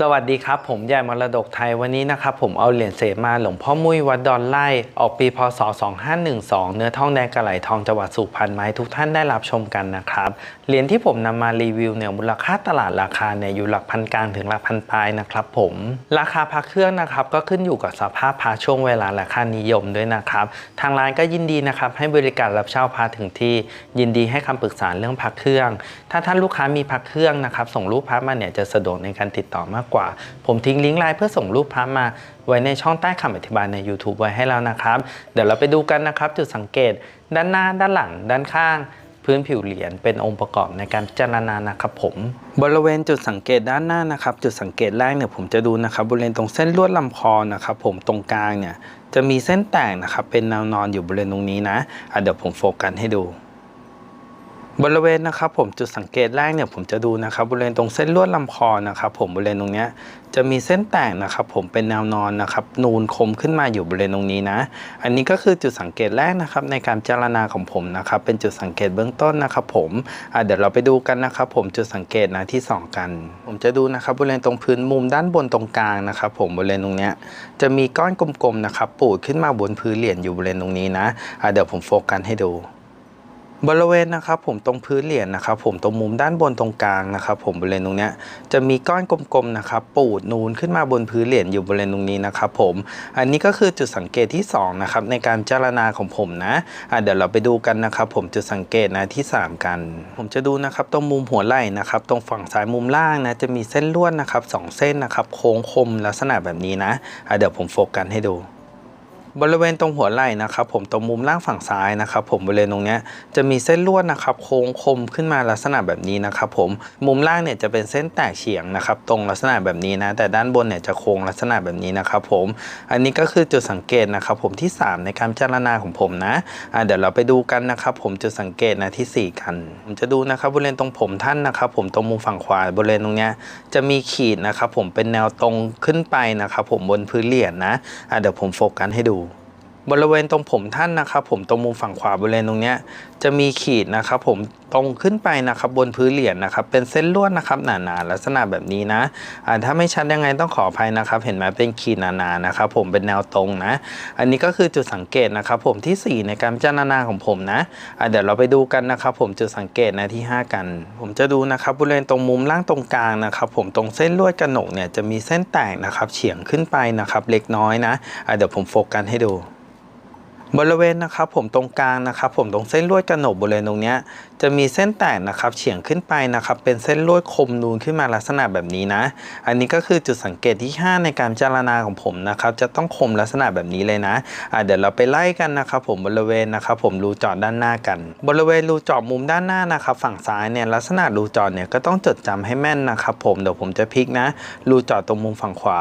สวัสดีครับ ผมใหญ่มรดกไทยวันนี้นะครับ ผมเอาเหรียญเศษมาหลวงพ่อมุ้ยวัดดอนไล่ออกปีพศ 2512 เนื้อทองแดงกระไหลทองจังหวัดสุพรรณไม้ทุกท่านได้รับชมกันนะครับเหรียญที่ผมนำมารีวิวเนี่ยมูลค่าตลาดราคาเนี่ยอยู่หลักพันกลางถึงหลักพันปลายนะครับผมราคาพระเครื่องนะครับก็ขึ้นอยู่กับสภาพพระช่วงเวลาและค่านิยมด้วยนะครับทางร้านก็ยินดีนะครับให้บริการรับเช่าพระถึงที่ยินดีให้คำปรึกษาเรื่องพระเครื่อง ถ้าท่านลูกค้ามีพระเครื่องนะครับส่งรูปพระมาเนี่ยจะสะดวกในการติดต่อมากกว่า ผมทิ้งลิงก์ไลน์เพื่อส่งรูปพระมาไว้ในช่องใต้คำอธิบายใน YouTube ไว้ให้แล้วนะครับ เดี๋ยวเราไปดูกันนะครับ จุดสังเกต ด้านหน้า ด้านหลัง ด้านข้าง พื้นผิวเหรียญเป็นองค์ประกอบในการพิจารณานะครับผม บริเวณจุดสังเกตด้านหน้านะครับ จุดสังเกตแรกเนี่ยผมจะดูนะครับบริเวณตรงเส้นลวดลำคอนะครับผมตรงกลางเนี่ยจะมีเส้นแตกนะครับเป็นแนวนอนอยู่บริเวณตรงนี้นะะเดี๋ยวผมโฟกัสให้ดู บริเวณนะครับผมจุดสังเกตแรกเนี่ยผมจะดูนะครับบริเวณตรงเส้นลวดลำคอนะครับผมบริเวณตรงเนี้ยจะมีเส้นแตกนะครับผมเป็นแนวนอนนะครับนูนคมขึ้นมาอยู่บริเวณตรงนี้นะ อันนี้ก็คือจุดสังเกตแรกนะครับในการพิจารณาของผมนะครับเป็นจุดสังเกตเบื้องต้นนะครับผมเดี๋ยวเราไปดูกันนะครับผมจุดสังเกตนะที่สองกัน ผมจะดูนะครับบริเวณตรงพื้นมุมด้านบนตรงกลางนะครับผมบริเวณตรงเนี้ยจะมีก้อนกลมๆนะครับปูดขึ้นมาบนพื้นเหรียญอยู่บริเวณตรงนี้นะเดี๋ยวผมโฟกัสให้ดู บริเวณนะครับผมตรงพื้นเหรียญนะครับผมตรงมุมด้านบนตรงกลางนะครับผมบริเวณตรงนี้จะมีก้อนกลมๆนะครับปูดนูนขึ้นมาบนพื้นเหรียญอยู่บริเวณตรงนี้นะครับผมอันนี้ก็คือจุดสังเกตที่สองนะครับในการพิจารณาของผมนะะเดี๋ยวเราไปดูกันนะครับผมจุดสังเกตนะที่สามกัน ผมจะดูนะครับตรงมุมหัวไหล่นะครับตรงฝั่งซ้ายมุมล่างนะจะมีเส้นลวดนะครับสองเส้นนะครับโค้งคมลักษณะแบบนี้นะะเดี๋ยวผมโฟกัสให้ดู บริเวณตรงหัวไหล่นะครับผมตรงมุมล่างฝั่งซ้ายนะครับผมบริเวณตรงเนี้ยจะมีเส้นลวดนะครับโค้งคมขึ้นมาลักษณะแบบนี้นะครับผมมุมล่างเนี่ยจะเป็นเส้นแตกเฉียงนะครับตรงลักษณะแบบนี้นะแต่ด้านบนเนี่ยจะโค้งลักษณะแบบนี้นะครับผมอันนี้ก็คือจุดสังเกตนะครับผมที่ 3 ในการพิจารณาของผมนะะเดี๋ยวเราไปดูกันนะครับผมจุดสังเกตนะที่ 4 กัน ผมจะดูนะครับบริเวณตรงผมท่านนะครับผมตรงมุมฝั่งขวาบริเวณตรงเนี้ยจะมีขีดนะครับผมเป็นแนวตรงขึ้นไปนะครับผมบนพื้นเหรียญนะะเดี๋ยวผมโฟกัสให้ดู บริเวณตรงผมท่านนะครับ ผมตรงมุมฝั่งขวาบริเวณตรงเนี้ยจะมีขีดนะครับ ผมตรงขึ้นไปนะครับ บนพื้นเหรียญนะครับ เป็นเส้นลวดนะครับหนาๆลักษณะแบบนี้นะอ่าถ้าไม่ชัดยังไงต้องขออภัยนะครับ เห็นไหมเป็นขีดหนาๆนะครับ ผมเป็นแนวตรงนะ อันนี้ก็คือจุดสังเกตนะครับ ผมทีสี่4 ในการพิจารณาของผมนะอ่าเดี๋ยวเราไปดูกันนะครับ ผมจุดสังเกตนะที่ 5 กัน ผมจะดูนะครับบริเวณตรงมุมล่างตรงกลางนะครับ ผมตรงเส้นลวดกระหนกเนี่ยจะมีเส้นแตกนะครับ เฉียงขึ้นไปนะครับ เล็กน้อยนะอ่าเดี๋ยวผมโฟกัสให้ดู บริเวณนะครับผมตรงกลางนะครับผมตรงเส้นลวดกระหนกบริเวณตรงนี้จะมีเส้นแตกนะครับเฉียงขึ้นไปนะครับเป็นเส้นลวดคมนูนขึ้นมาลักษณะแบบนี้นะ อันนี้ก็คือจุดสังเกตที่ 5 ในการจารณาของผมนะครับจะต้องคมลักษณะแบบนี้เลยนะะเดี๋ยวเราไปไล่กันนะครับผมบริเวณนะครับผมรูจาะด้านหน้ากัน บริเวณรูจาะมุมด้านหน้านะครับฝั่งซ้ายเนี่ยลักษณะรูจาะเนี่ยก็ต้องจดจำให้แม่นนะครับผมเดี๋ยวผมจะพลิกนะรูจาะตรงมุมฝั่งขวา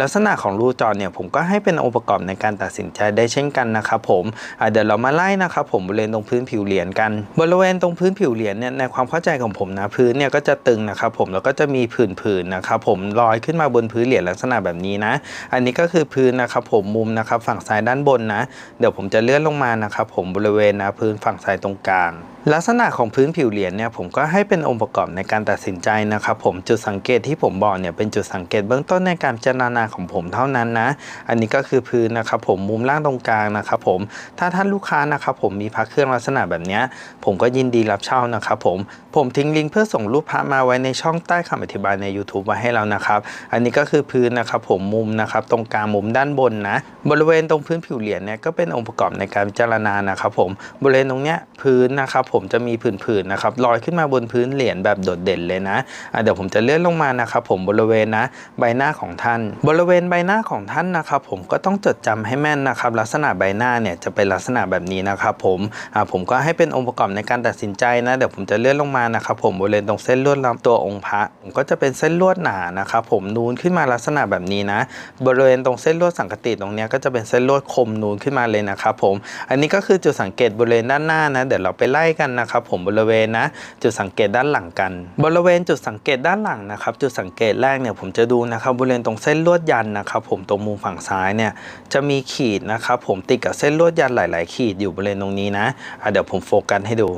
ลักษณะของรูจาะเนี่ยผมก็ให้เป็นองค์ประกอบในการตัดสินใจได้เช่นกันนะครับผมเดี๋ยวเรามาไล่นะครับผมบริเวณตรงพื้นผิวเหรียญกัน บริเวณตรงพื้นผิวเหรียญเนี่ยในความเข้าใจของผมนะพื้นเนี่ยก็จะตึงนะครับผมแล้วก็จะมีผื่นๆนะครับผมลอยขึ้นมาบนพื้นเหรียญลักษณะแบบนี้นะ อันนี้ก็คือพื้นนะครับผมมุมนะครับฝั่งซ้ายด้านบนนะ เดี๋ยวผมจะเลื่อนลงมานะครับผมบริเวณนะพื้นฝั่งซ้ายตรงกลางลักษณะของพื้นผิวเหรียญเนี่ยผมก็ให้เป็นองค์ประกอบในการตัดสินใจนะครับผมจุดสังเกตที่ผมบอกเนี่ยเป็นจุดสังเกตเบื้องต้นในการพิจารณาของผมเท่านั้นนะ อันนี้ก็คือพื้นนะครับผมมุมล่างตรงกลางนะครับผม ถ้าท่านลูกค้านะครับผมมีพระเครื่องลักษณะแบบนี้ผมก็ยินดีรับเช่านะครับผมผมทิ้งลิงก์เพื่อส่งรูปพระมาไว้ในช่องใต้คำอธิบายใน YouTube ไว้ให้แล้วนะครับ อันนี้ก็คือพื้นนะครับผมมุมนะครับตรงกลางมุมด้านบนนะ บริเวณตรงพื้นผิวเหรียญเนี่ยก็เป็นองค์ประกอบในการพิจารณานะครับผมบริเวณตรงเนี้ยพื้นนะครับผมจะมีผื่นๆนะครับลอยขึ้นมาบนพื้นเหรียญแบบโดดเด่นเลยนะะเดี๋ยวผมจะเลื่อนลงมานะครับผมบริเวณนะใบหน้าของท่าน บริเวณใบหน้าของท่านนะครับผมก็ต้องจดจำให้แม่นนะครับลักษณะใบหน้าเนี่ยจะเป็นลักษณะแบบนี้นะครับผมอ่าผมก็ให้เป็นองค์ประกอบในการตัดสินใจนะเดี๋ยวผมจะเลื่อนลงมานะครับผมบริเวณตรงเส้นลวดลำตัวองค์พระก็จะเป็นเส้นลวดหนานะครับผมนูนขึ้นมาลักษณะแบบนี้นะ บริเวณตรงเส้นลวดสังกติตรงนี้ก็จะเป็นเส้นลวดคมนูนขึ้นมาเลยนะครับผมอันนี้ก็คือจุดสังเกตบริเวณด้านหน้านะเดี๋ยวเราไปไล่กันนะครับผมบริเวณนะจุดสังเกตด้านหลังกัน บริเวณจุดสังเกตด้านหลังนะครับจุดสังเกตแรกเนี่ยผมจะดูนะครับบริเวณตรงเส้นลวดยันนะครับผมตรงมุมฝั่งซ้ายเนี่ยจะมีขีดนะครับผมติดกับเส้นลวดยันหลาย ๆ ขีดอยู่บริเวณตรงนี้นะะเดี๋ยวผมโฟกัสให้ดู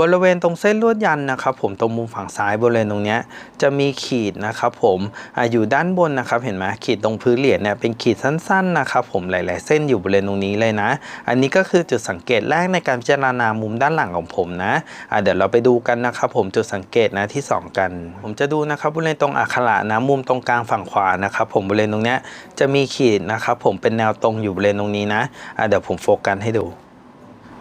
บริเวณตรงเส้นลวดยันนะครับผมตรงมุมฝั่งซ้ายบริเวณตรงนี้จะมีขีดนะครับผมออยู่ด้านบนนะครับเห็นไหมขีดตรงพื้นเหรียญเนี่ยเป็นขีดสั้นๆนะครับผมหลาย ๆ เส้นอยู่บริเวณตรงนี้เลยนะ อันนี้ก็คือจุดสังเกตแรกในการพิจารณามุมด้านหลังของผมนะะเดี๋ยวเราไปดูกันนะครับผมจุดสังเกตนะที่สองกัน ผมจะดูนะครับบริเวณตรงอักขระนะมุมตรงกลางฝั่งขวานะครับผมบริเวณตรงนี้จะมีขีดนะครับผมเป็นแนวตรงอยู่บริเวณตรงนี้นะะเดี๋ยวผมโฟกัสให้ดู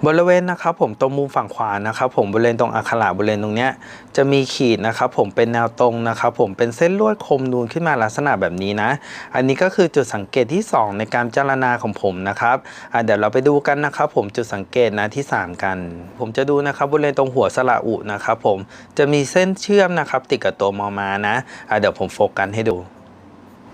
บริเวณนะครับผมตรงมุมฝั่งขวานะครับผมบริเวณตรงอักขระบริเวณตรงเนี้ยจะมีขีดนะครับผมเป็นแนวตรงนะครับผมเป็นเส้นลวดคมนูนขึ้นมาลักษณะแบบนี้นะ อันนี้ก็คือจุดสังเกตที่ 2 ในการพิจารณาของผมนะครับเดี๋ยวเราไปดูกันนะครับผมจุดสังเกตนะที่ 3 กัน ผมจะดูนะครับบริเวณตรงหัวสระอุนะครับผมจะมีเส้นเชื่อมนะครับติดกับตัวมอมานะเดี๋ยวผมโฟกัสให้ดู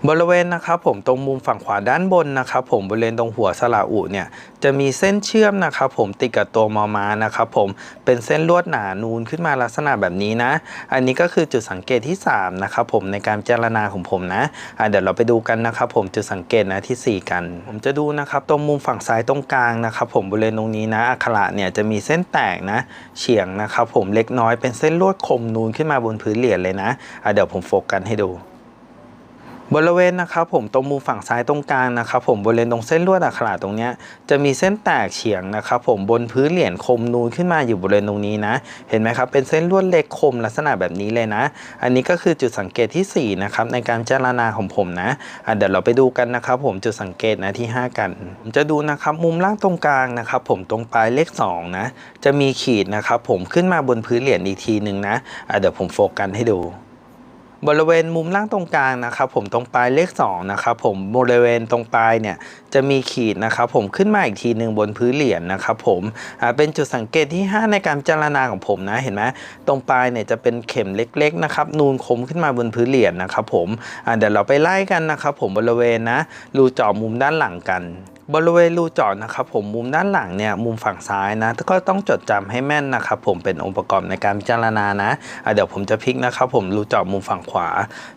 บริเวณนะครับผมตรงมุมฝั่งขวาด้านบนนะครับผมบริเวณตรงหัวสระอุเนี่ยจะมีเส้นเชื่อมนะครับผมติดกับตัวมอมานะครับผมเป็นเส้นลวดหนานูนขึ้นมาลักษณะแบบนี้นะ อันนี้ก็คือจุดสังเกตที่3นะครับผมในการพิจรณาของผมนะะเดี๋ยวเราไปดูกันนะครับผมจุดสังเกตนะทีสี่ 4 กัน ผมจะดูนะครับตรงมุมฝั่งซ้ายตรงกลางนะครับผมบริเวณตรงนี้นะอักขระเนี่ยจะมีเส้นแตกนะเฉียงนะครับผมเล็กน้อยเป็นเส้นลวดคมนูนขึ้นมาบนพื้นเหรียญเลยนะะเดี๋ยวผมโฟกัสให้ดู บริเวณนะครับผมตรงมุมฝั่งซ้ายตรงกลางนะครับผมบริเวณตรงเส้นลวดอักขระตรงนี้จะมีเส้นแตกเฉียงนะครับผมบนพื้นเหรียญคมนูนขึ้นมาอยู่บริเวณตรงนี้นะ เห็นไหมครับเป็นเส้นลวดเล็กคมลักษณะแบบนี้เลยนะ อันนี้ก็คือจุดสังเกตที่ 4 นะครับในการพิจารณาของผมนะะเดี๋ยวเราไปดูกันนะครับผมจุดสังเกตนะที่ 5 กันผมจะดูนะครับมุมล่างตรงกลางนะครับผมตรงปลายเลข2นะจะมีขีดนะครับผมขึ้นมาบนพื้นเหรียญอีกทีหนึ่งนะะเดี๋ยวผมโฟกัสให้ดู บริเวณมุมล่างตรงกลางนะครับผมตรงปลายเลข2นะครับผมบริเวณตรงปลายเนี่ยจะมีขีดนะครับผมขึ้นมาอีกทีหนึ่งบนพื้นเหรียญนะครับผมเป็นจุดสังเกตที่ 5 ในการพิจารณาของผมนะเห็นไหมตรงปลายเนี่ยจะเป็นเข็มเล็กๆนะครับนูนคมขึ้นมาบนพื้นเหรียญนะครับผมเดี๋ยวเราไปไล่กันนะครับผมบริเวณนะรูเจาะมุมด้านหลังกัน บริเวณรูเจาะนะครับผมมุมด้านหลังเนี่ยมุมฝั่งซ้ายนะก็ต้องจดจำให้แม่นนะครับผมเป็นองค์ประกอบในการพิจารณานะะเดี๋ยวผมจะพลิกนะครับผมรูเจาะมุมฝั่งขวา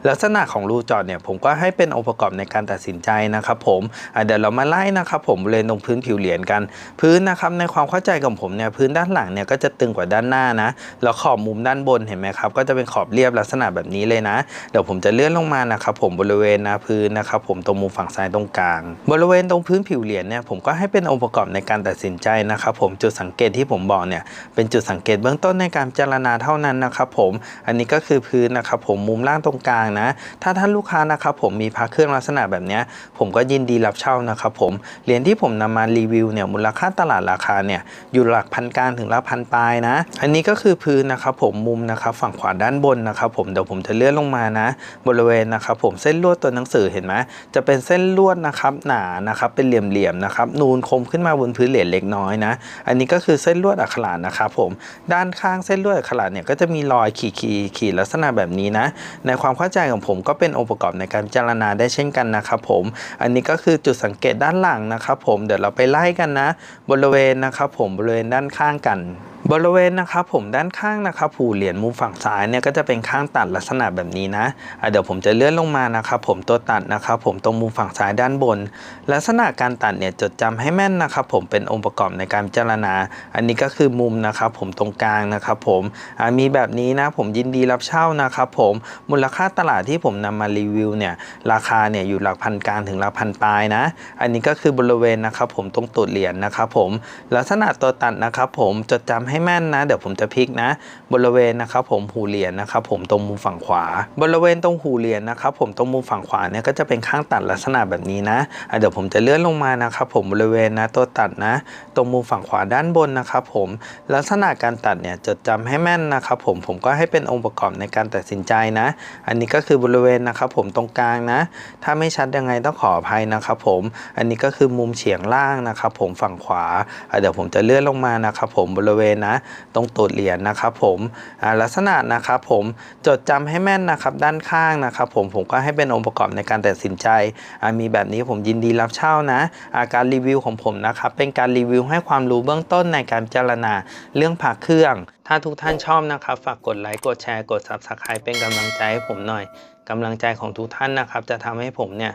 ลักษณะของรูเจาะเนี่ยผมก็ให้เป็นองค์ประกอบในการตัดสินใจนะครับผมเดี๋ยวเรามาไล่นะครับผมบริเวณตรงพื้นผิวเหรียญกัน พื้นนะครับในความเข้าใจของผมเนี่ยพื้นด้านหลังเนี่ยก็จะตึงกว่าด้านหน้านะแล้วขอบมุมด้านบนเห็นไหมครับก็จะเป็นขอบเรียบลักษณะแบบนี้เลยนะ เดี๋ยวผมจะเลื่อนลงมานะครับผมบริเวณนาพื้นนะครับผมตรงมุมฝั่งซ้ายตรงกลาง บริเวณตรงพื้นผิวเหรียญเนี่ยผมก็ให้เป็นองค์ประกอบในการตัดสินใจนะครับผมจุดสังเกตที่ผมบอกเนี่ยเป็นจุดสังเกตเบื้องต้นในการพิจารณาเท่านั้นนะครับผมอันนี้ก็คือพื้นนะครับผมมุมล่างตรงกลางนะ ถ้าท่านลูกค้านะครับผมมีพระเครื่องลักษณะแบบเนี้ยผมก็ยินดีรับเช่านะครับผมเหรียญที่ผมนำมารีวิวเนี่ยมูลค่าตลาดราคาเนี่ยอยู่หลักพันกลางถึงหลักพันปลายนะ อันนี้ก็คือพื้นนะครับผมมุมนะครับฝั่งขวาด้านบนนะครับผมเดี๋ยวผมจะเลื่อนลงมานะ บริเวณนะครับผมเส้นลวดตัวหนังสือเห็นไหมจะเป็นเส้นลวดนะครับหนานะครับเป็นเหลี่ยมๆนะครับ นูนคมขึ้นมาบนพื้นเหรียญเล็กน้อยนะ อันนี้ก็คือเส้นลวดอักขระนะครับผม ด้านข้างเส้นลวดอักขระเนี่ยก็จะมีรอยขีดขีดขีดลักษณะแบบนี้นะ ในความเข้าใจของผมก็เป็นองค์ประกอบในการพิจารณาได้เช่นกันนะครับผม อันนี้ก็คือจุดสังเกตด้านหลังนะครับผม เดี๋ยวเราไปไล่กันนะ บริเวณนะครับผม บริเวณด้านข้างกัน บริเวณนะครับผมด้านข้างนะครับผูเหรียญมุมฝั่งซ้ายเนี่ยก็จะเป็นข้างตัดลักษณะแบบนี้นะะเดี๋ยวผมจะเลื่อนลงมานะครับผมตัวตัดนะครับผมตรงมุมฝั่งซ้ายด้านบน ลักษณะการตัดเนี่ยจดจำให้แม่นนะครับผมเป็นองค์ประกอบในการพิจารณา อันนี้ก็คือมุมนะครับผมตรงกลางนะครับผมมีแบบนี้นะผมยินดีรับเช่านะครับผมมูลค่าตลาดที่ผมนำมารีวิวเนี่ยราคาเนี่ยอยู่หลักพันกลางถึงหลักพันปลายนะ อันนี้ก็คือบริเวณนะครับผมตรงตูดเหรียญนะครับผมลักษณะตัวตัดนะครับผมจดจำใให้แม่นนะ เดี๋ยวผมจะพลิกนะ บริเวณนะครับผมหูเหรียญนะครับผมตรงมุมฝั่งขวา บริเวณตรงหูเหรียญนะครับผมตรงมุมฝั่งขวาเนี่ยก็จะเป็นข้างตัดลักษณะแบบนี้นะเดี๋ยวผมจะเลื่อนลงมานะครับผมบริเวณนะตัวตัดนะ ตรงมุมฝั่งขวาด้านบนนะครับผมลักษณะการตัดเนี่ยจดจำให้แม่นนะครับผมผมก็ให้เป็นองค์ประกอบในการตัดสินใจนะ อันนี้ก็คือบริเวณนะครับผมตรงกลางนะ ถ้าไม่ชัดยังไงต้องขออภัยนะครับผมอันนี้ก็คือมุมเฉียงล่างนะครับผมฝั่งขวาเดี๋ยวผมจะเลื่อนลงมานะครับผมบริเวณนะ ตรงตูดเหรียญนะครับผมลักษณะนะครับผมจดจำให้แม่นนะครับด้านข้างนะครับผมผมก็ให้เป็นองค์ประกอบในการตัดสินใจ มีแบบนี้ผมยินดีรับเช่านะาการรีวิวของผมนะครับเป็นการรีวิวให้ความรู้เบื้องต้นในการพิจารณาเรื่องผักเครื่อง ถ้าทุกท่านชอบนะครับ ฝากกดไลค์กดแชร์กด Subscribe เป็นกำลังใจให้ผมหน่อยกำลังใจของทุกท่านนะครับ จะทำให้ผมเนี่ย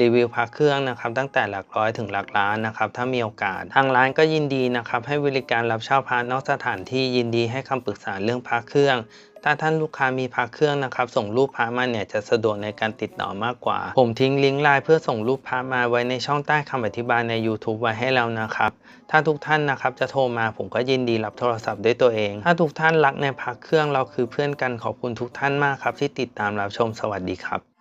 รีวิวพระเครื่องนะครับตั้งแต่หลักร้อยถึงหลักล้านนะครับถ้ามีโอกาส ทางร้านก็ยินดีนะครับให้บริการรับเช่าพระนอกสถานที่ยินดีให้คำปรึกษาเรื่องพระเครื่อง ถ้าท่านลูกค้ามีพระเครื่องนะครับส่งรูปพระมาเนี่ยจะสะดวกในการติดต่อมากกว่า ผมทิ้งลิงก์ไลน์เพื่อส่งรูปพระมาไว้ในช่องใต้คำอธิบายใน YouTube ไว้ให้แล้วนะครับถ้าทุกท่านนะครับจะโทรมาผมก็ยินดีรับโทรศัพท์ด้วยตัวเอง ถ้าทุกท่านรักในพระเครื่องเราคือเพื่อนกันขอบคุณทุกท่านมากครับที่ติดตามรับชมสวัสดีครับ